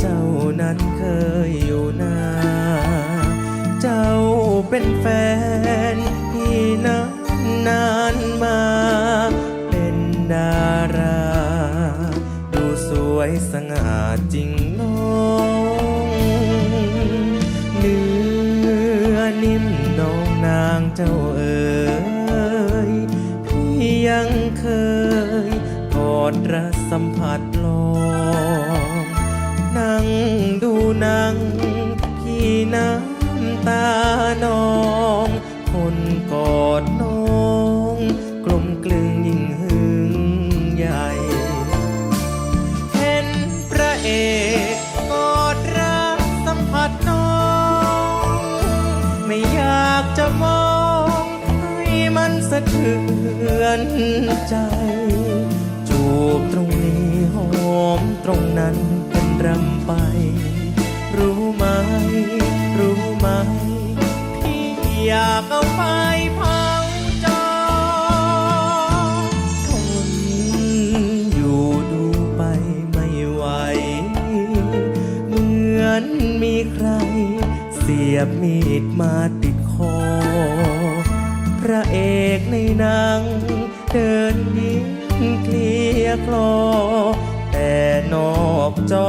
เจ้านั้นเคยอยู่นาเจ้าเป็นแฟนที่นั้นนานมา เป็นดารา ดูสวยสง่าจริงน้องเนื้อนิ่มน้องนางเจ้าเอ๋ยพี่ยังเคยกอดรัสัมผัสลอ นัง พี่น้ำตานอง คนกอดน้อง กลมกลึงยิ่งหึงใหญ่ เห็นพระเอกกอดรักสัมผัสน้อง ไม่อยากจะมองให้มันสะเทือนใจ จูบตรงนี้หอมตรงนั้น ไหม รู้ไหมพี่อยากเอาไปเผาจอทนอยู่ดูไปไม่ไหว เหมือนมีใคร เสียบมีดมาติดคอ พระเอกในหนัง เดินยิ้มเคลียร์คลอแต่นอกจอ